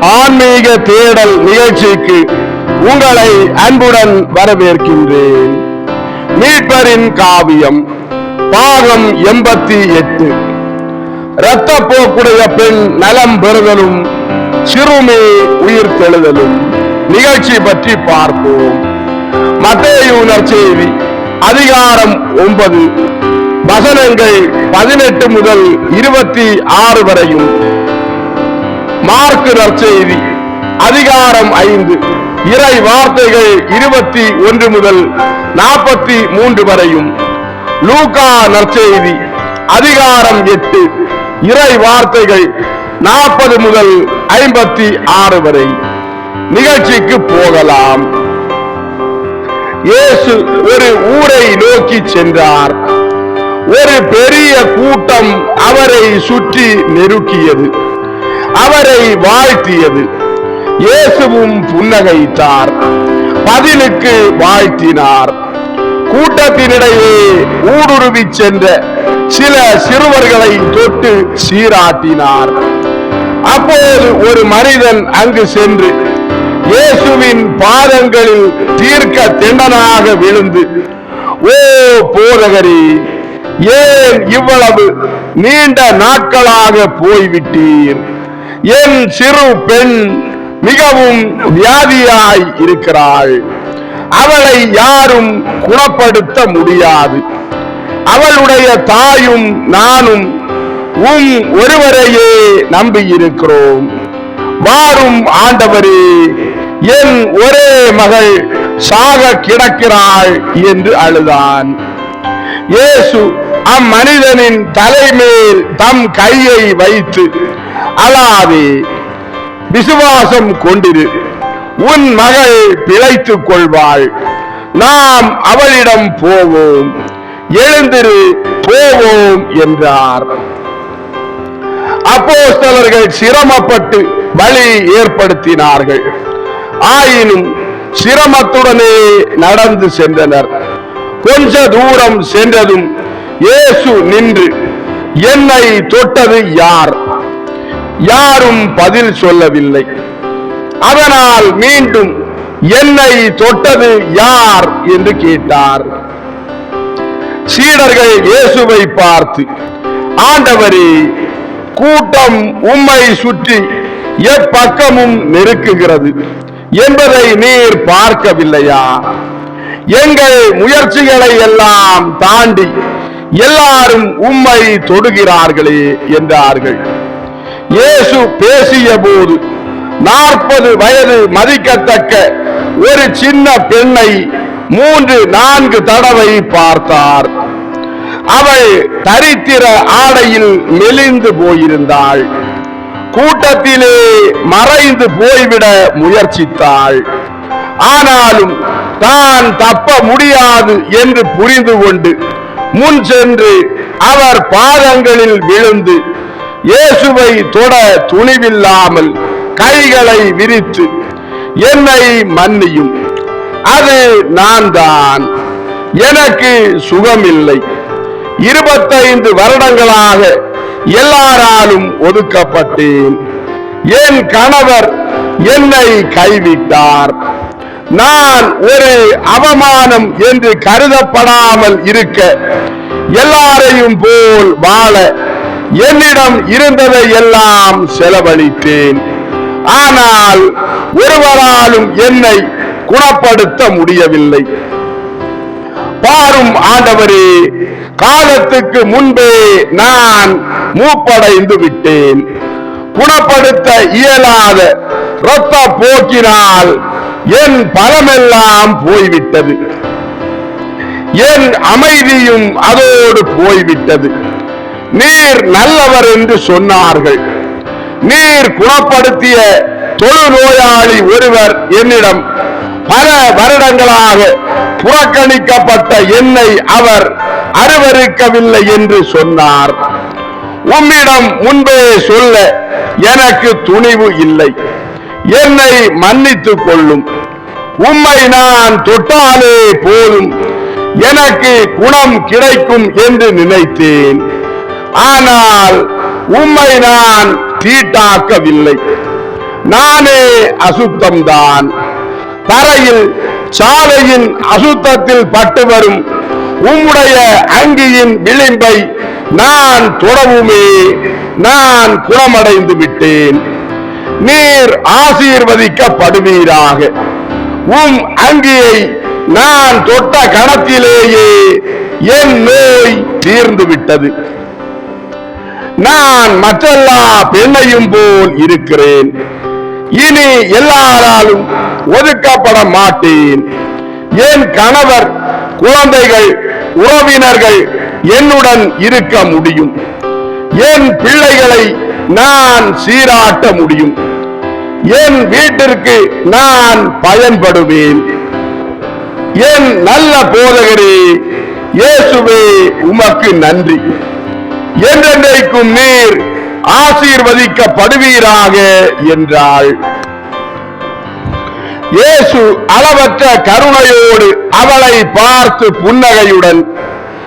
ஆன்மீக தேடல் நிகழ்ச்சிக்கு உங்களை அன்புடன் வரவேற்கின்றேன். மீட்பரின் காவியம் பாகம் எண்பத்தி எட்டு. இரத்தப்போக்குடைய பெண் நலம் பெறுதலும் சிறுமி உயிர் தெழுதலும். நிகழ்ச்சி பற்றி பார்ப்போம். மத்தேயுனர் செய்தி அதிகாரம் ஒன்பது. வசனங்கள் பதினெட்டு முதல் இருபத்தி ஆறு வரையும். மார்க்கு நற்செய்தி. அதிகாரம் ஐந்து. இறை வார்த்தைகள் இருபத்தி ஒன்று முதல் நாற்பத்தி மூன்று வரையும். லூகா நற்செய்தி. அதிகாரம் எட்டு. இறை வார்த்தைகள் நாற்பது முதல் ஐம்பத்தி ஆறு வரை. நிகழ்ச்சிக்கு போகலாம். இயேசு ஒரு ஊரை நோக்கி சென்றார். ஒரு பெரிய கூட்டம் அவரை சுற்றி நெருக்கியது. அவரை வாழ்த்தியது. இயேசுவும் புன்னகைத்தார். பதிலுக்கு வாழ்த்தினார். கூட்டத்தினிடையே ஊடுருவி சென்ற சில சிறுவர்களை தொட்டு சீராட்டினார். அப்போது ஒரு மனிதன் அங்கு சென்று இயேசுவின் பாதங்களில் தீர்க்க திண்டனாக விழுந்து ஓ போதகரி ஏன் இவ்வளவு நீண்ட நாட்களாக போய்விட்டீர்? என் சிறு பெண் மிகவும் வியாதியாய் இருக்கிறாள். அவளை யாரும் குணப்படுத்த முடியாது. அவளுடைய தாயும் நானும் உம் ஒருவரையே நம்பியிருக்கிறோம். வாரும் ஆண்டவரே என் ஒரே மகள் சாக கிடக்கிறாள் என்று அழுதான். இயேசு அம்மனிதனின் தலைமேல் தம் கையை வைத்து அழாதே விசுவாசம் கொண்டிரு. உன் மகள் பிழைத்துக் கொள்வாள். நாம் அவளிடம் போவோம். எழுந்திரு போவோம் என்றார். அப்போஸ்தலர்கள் சிரமப்பட்டு வழி ஏற்படுத்தினார்கள். ஆயினும் சிரமத்துடனே நடந்து சென்றனர். கொஞ்ச தூரம் சென்றதும் இயேசு நின்று என்னை தொட்டது யார்? யாரும் பதில் சொல்லவில்லை. அதனால் மீண்டும் என்னை தொட்டது யார் என்று கேட்டார். சீடர்கள் இயேசுவை பார்த்து ஆண்டவரே கூட்டம் உம்மை சுற்றி எப்பக்கமும் நெருக்குகிறது என்பதை நீர் பார்க்கவில்லையா? எங்கள் முயற்சிகளை எல்லாம் தாண்டி எல்லாரும் உம்மை தொடுகிறார்களே என்றார்கள். இயேசு பேசிய போது நாற்பது வயது மதிக்கத்தக்க ஒரு சின்ன பெண்ணை மூன்று நான்கு தடவை பார்த்தார். அவள் தரித்திர ஆடையில் மெலிந்து போயிருந்தாள். கூட்டத்திலே மறைந்து போய்விட முயற்சித்தாள். ஆனாலும் தான் தப்ப முடியாது என்று புரிந்து கொண்டு முன் சென்று அவர் பாதங்களில் விழுந்து இயேசுவை தொட துணிவில்லாமல் கைகளை விரித்து என்னை மன்னியும். அது நான் தான் எனக்கு சுகமில்லை. இருபத்தைந்து வருடங்களாக எல்லாராலும் ஒதுக்கப்பட்டேன். என் கணவர் என்னை கைவிட்டார். நான் ஒரு அவமானம் என்று கருதப்படாமல் இருக்க எல்லாரையும் போல் வாழ என்னிடம் இருந்ததை எல்லாம் செலவழித்தேன். ஆனால் ஒருவராலும் என்னை குணப்படுத்த முடியவில்லை. பாரும் ஆண்டவரே காலத்துக்கு முன்பே நான் மூப்படைந்து விட்டேன். குணப்படுத்த இயலாத இரத்த போக்கினால் என் பலமெல்லாம் போய்விட்டது. என் அமைதியும் அதோடு போய்விட்டது. நீர் நல்லவர் என்று சொன்னார்கள். நீர் குணப்படுத்திய தொழு நோயாளி ஒருவர் என்னிடம் பல வருடங்களாக புறக்கணிக்கப்பட்ட என்னை அவர் அருவருக்கவில்லை என்று சொன்னார். உம்மிடம் முன்பே சொல்ல எனக்கு துணிவு இல்லை. என்னை மன்னித்துக் கொள்ளும். உம்மை நான் தொட்டாலே போதும். எனக்கு குணம் கிடைக்கும் என்று நினைத்தேன். ஆனால் உம்மை நான் தீட்டாக்கவில்லை. நானே அசுத்தம்தான். தரையில் சாலையின் அசுத்தத்தில் பட்டு வரும் உம்முடைய அங்கியின் விளிம்பை நான் தொடவுமே நான் குணமடைந்து விட்டேன். நீர் ஆசீர்வதிக்கப்படுவீராக. உம் அங்கியை நான் தொட்ட கணத்திலேயே என் நோய் தீர்ந்து விட்டது நான் மற்றெல்லா பெண்ணையும் போல் இருக்கிறேன். இனி எல்லாராலும் ஒதுக்கப்பட மாட்டேன். என் கணவர் குழந்தைகள் உறவினர்கள் என்னுடன் இருக்க முடியும். என் பிள்ளைகளை நான் சீராட்ட முடியும். என் வீட்டிற்கு நான் பயன்படுவேன். என் நல்ல போதகரே இயேசுவே உமக்கு நன்றி. என்றென்றைக்கும் நீர் ஆசீர்வதிக்கப்படுவீராக என்றாள். இயேசு அளவற்ற கருணையோடு அவளை பார்த்து புன்னகையுடன்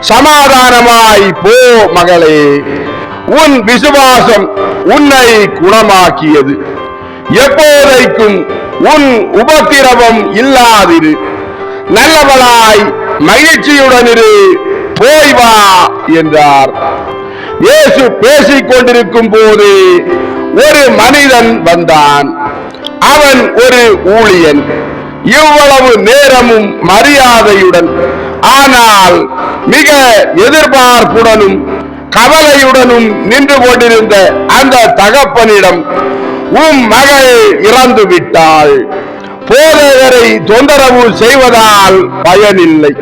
சமாதானமாய் போ மகளே உன் விசுவாசம் உன்னை குணமாக்கியது. எப்போதைக்கும் உன் உபத்திரவம் இல்லாதிரு. நல்லவளாய் மகிழ்ச்சியுடன் இரு போய் வா என்றார். இயேசு பேசிக் கொண்டிருக்கும் போது ஒரு மனிதன் வந்தான். அவன் ஒரு ஊழியன். இவ்வளவு நேரமும் மரியாதையுடன் ஆனால் மிக எதிர்பார்ப்புடனும் கவலையுடனும் நின்று கொண்டிருந்த அந்த தகப்பனிடம் உம் மகள் இறந்து விட்டாள் போதகரை தொந்தரவு செய்வதால் பயனில்லை.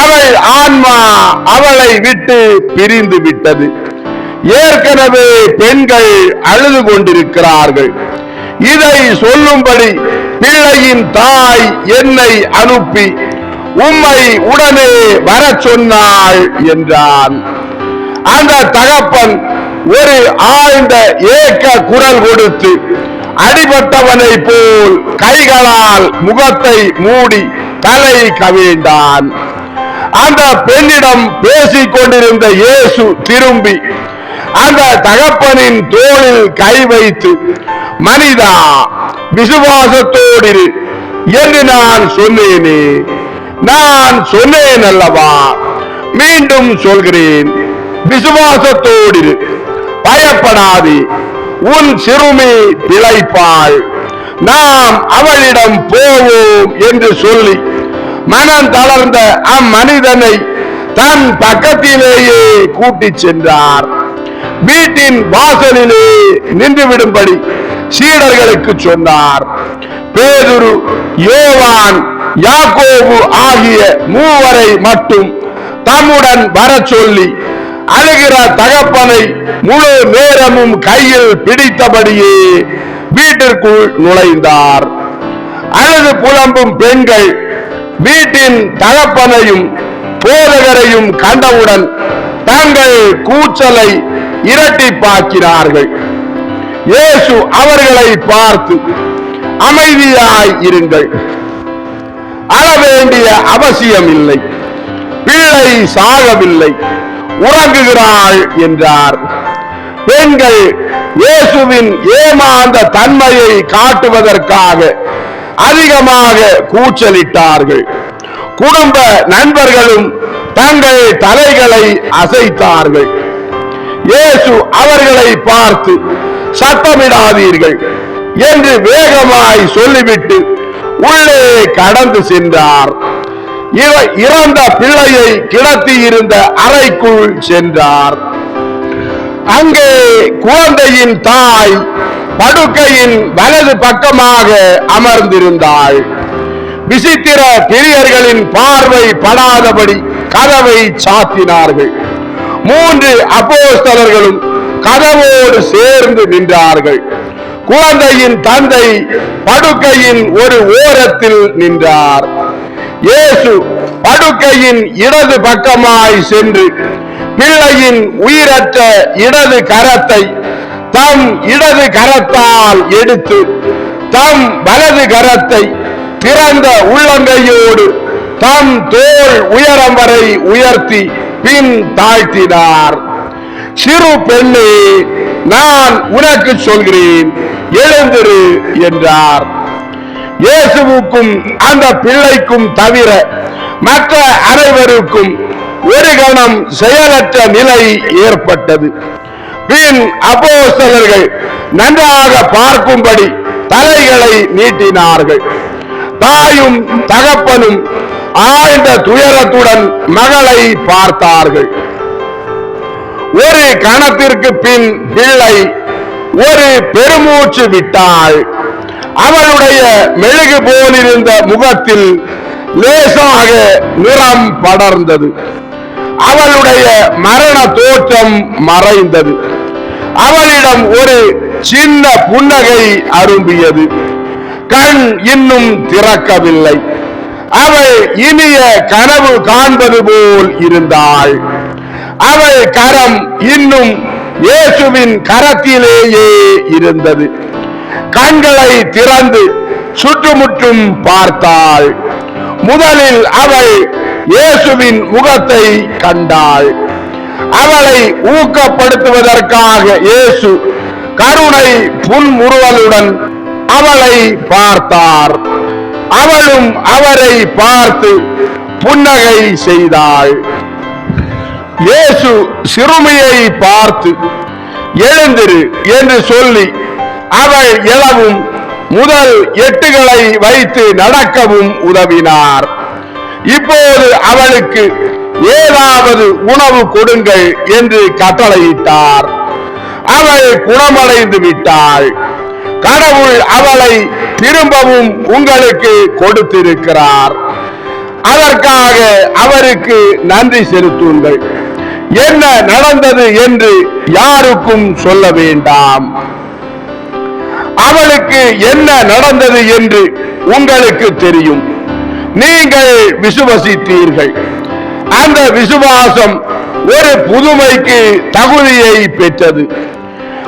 அவள் ஆன்மா அவளை விட்டு பிரிந்து விட்டது. ஏற்கனவே பெண்கள் அழுது கொண்டிருக்கிறார்கள். இதை சொல்லும்படி பிள்ளையின் தாய் என்னை அனுப்பி உம்மை உடனே வரச் சொன்னாள் என்றான். அந்த தகப்பன் ஒரு ஆழ்ந்த ஏக்க குரல் கொடுத்து அடிபட்டவனை போல் கைகளால் முகத்தை மூடி தலை கவிழ்ந்தான். அந்த பெண்ணிடம் பேசிக் கொண்டிருந்த இயேசு திரும்பி அந்த தகப்பனின் தோளில் கை வைத்து மனிதா விசுவாசத்தோடிரு என்று நான் சொன்னேனே. நான் சொன்னேன் அல்லவா? மீண்டும் சொல்கிறேன். விசுவாசத்தோடிரு. பயப்படாது. உன் சிறுமி பிழைப்பாள். நாம் அவளிடம் போவோம் என்று சொல்லி மனம் தளர்ந்த அம்மனிதனை தன் பக்கத்திலேயே கூட்டிச் சென்றார். வீட்டின் வாசலிலே நின்றுவிடும்படி சீடர்களுக்கு சொன்னார். பேதுரு யோவான் யாக்கோபு ஆகிய மூவரை மட்டும் தம்முடன் வரச் சொல்லி அழுகிற தகப்பனை முழு நேரமும் கையில் பிடித்தபடியே வீட்டிற்குள் நுழைந்தார். அழுது புலம்பும் பெண்கள் வீட்டின் தகப்பனையும் போதகரையும் கண்டவுடன் தங்கள் கூச்சலை இரட்டிப்பாக்கினார்கள் இயேசு அவர்களை பார்த்து அமைதியாய் இருங்கள். அழ வேண்டிய அவசியம் இல்லை பிள்ளை சாகவில்லை. உறங்குகிறாள் என்றார். பெண்கள் இயேசுவின் ஏமாந்த தன்மையை காட்டுவதற்காக அதிகமாக கூச்சலிட்டார்கள். குடும்ப நண்பர்களும் தங்கள் தலைகளை அசைத்தார்கள். இயேசு அவர்களை பார்த்து சத்தமிடாதீர்கள் என்று வேகமாய் சொல்லிவிட்டு உள்ளே கடந்து சென்றார். இவ- இறந்த பிள்ளையை கிடத்தி இருந்த அறைக்குள் சென்றார். அங்கே குழந்தையின் தாய் படுக்கையின் வலது பக்கமாக அமர்ந்திருந்தாள். விசித்திர பிரியர்களின் பார்வை படாதபடி கதவை சாத்தினார்கள். மூன்று அப்போஸ்தலர்களும் கதவோடு சேர்ந்து நின்றார்கள். குழந்தையின் தந்தை படுக்கையின் ஒரு ஓரத்தில் நின்றார். இயேசு படுக்கையின் இடது பக்கமாய் சென்று பிள்ளையின் உயிரற்ற இடது கரத்தை தம் இடது கரத்தால் எடுத்து தம் வலது கரத்தை திறந்த உள்ளங்கையோடு தம் தோல் உயரம் வரை உயர்த்தி பின் தாழ்த்தினார். சிறு பெண்ணே நான் உனக்கு சொல்கிறேன் எழுந்திரு என்றார். இயேசுவுக்கும் அந்த பிள்ளைக்கும் தவிர மற்ற அனைவருக்கும் ஒரு கணம் செயலற்ற நிலை ஏற்பட்டது. பின் அப்போஸ்தலர்கள் நன்றாக பார்க்கும்படி தலைகளை நீட்டினார்கள். தாயும் தகப்பனும் ஆழ்ந்த துயரத்துடன் மகளை பார்த்தார்கள். ஒரு கணத்திற்கு பின் பிள்ளை ஒரு பெருமூச்சு விட்டாள். அவளுடைய மெழுகு போலிருந்த முகத்தில் லேசாக நிறம் படர்ந்தது. அவளுடைய மரண தோற்றம் மறைந்தது. அவளிடம் ஒரு சின்ன புன்னகை அரும்பியது. கண் இன்னும் திறக்கவில்லை. அவள் இனிய கனவு காண்பது போல் இருந்தாள். அவள் கரம் இன்னும் இயேசுவின் கரத்திலேயே இருந்தது. கண்களை திறந்து சுற்றுமுற்றும் பார்த்தாள். முதலில் அவள் இயேசுவின் முகத்தை கண்டாள். அவளை ஊக்கப்படுத்துவதற்காக இயேசு கருணை புன்முறுவலுடன் அவளை பார்த்தார். அவளும் அவரை பார்த்து புன்னகை செய்தாள். இயேசு சிறுமியை பார்த்து எழுந்திரு என்று சொல்லி அவள் எழவும் முதல் எட்டுகளை வைத்து நடக்கவும் உதவினார். இப்போது அவளுக்கு ஏதாவது உணவு கொடுங்கள் என்று கட்டளையிட்டார். அவள் குணமடைந்து விட்டாள். கடவுள் அவளை திரும்பவும் உங்களுக்கு கொடுத்திருக்கிறார். அதற்காக அவருக்கு நன்றி செலுத்துங்கள். என்ன நடந்தது என்று யாருக்கும் சொல்ல வேண்டாம். அவளுக்கு என்ன நடந்தது என்று உங்களுக்கு தெரியும். நீங்கள் விசுவசித்தீர்கள். அந்த விசுவாசம் ஒரு புதுமைக்கு தகுதியை பெற்றது.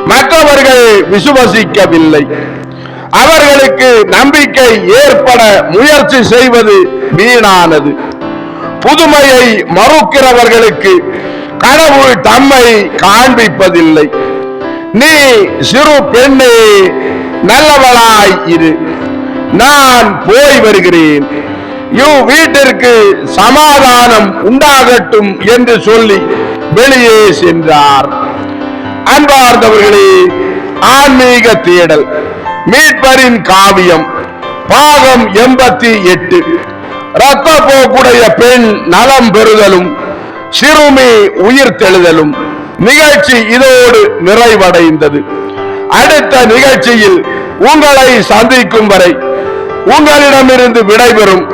மற்றவர்கள் விசுவசிக்கவில்லை. அவர்களுக்கு நம்பிக்கை ஏற்பட முயற்சி செய்வது வீணானது. புதுமையை மறுக்கிறவர்களுக்கு கடவுள் தம்மை காண்பிப்பதில்லை. நீ சிறு பெண்ணே நல்லவளாய் இரு. நான் போய் வருகிறேன். இவ் வீட்டிற்கு சமாதானம் உண்டாகட்டும் என்று சொல்லி வெளியே சென்றார். அன்பார்ந்தவர்களே ஆன்மீக தேடல் மீட்பரின் காவியம் பாகம் எண்பத்தி எட்டு. ரத்த போக்குடைய பெண் நலம் பெறுதலும் சிறுமி உயிர் தெழுதலும். நிகழ்ச்சி இதோடு நிறைவடைந்தது. அடுத்த நிகழ்ச்சியில் உங்களை சந்திக்கும் வரை உங்களிடமிருந்து விடைபெறும்